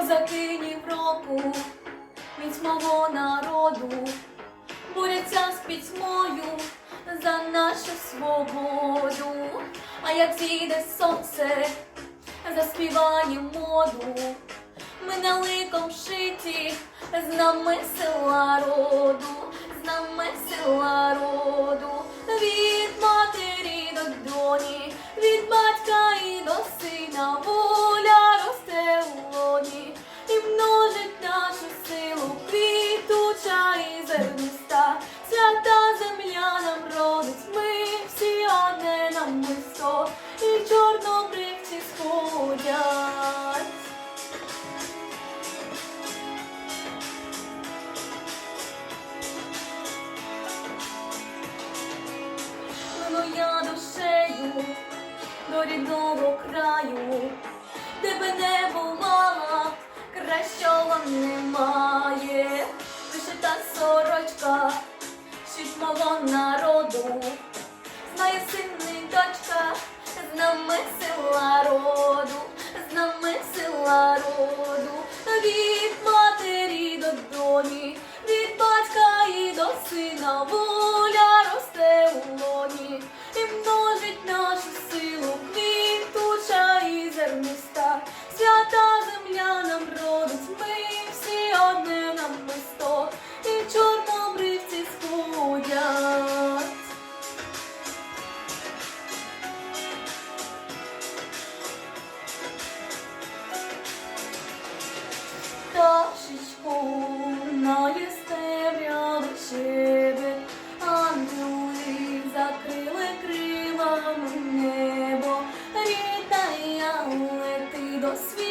Козаки Європу, від мого народу, борються з пітьмою за нашу свободу. А як зійде сонце, заспіває моду, ми на ликом шиті, з нами сила роду, з нами сила роду, і свята земля нам родить, ми всі одне намисто, і чорнобривці сходять. Я душею до рідного краю, Вишита сорочка, щось мого народу, знає син дочка, з нами сила роду, з нами сила роду, від матері до доні, від батька і до сина. небо, літай, але ти до світу.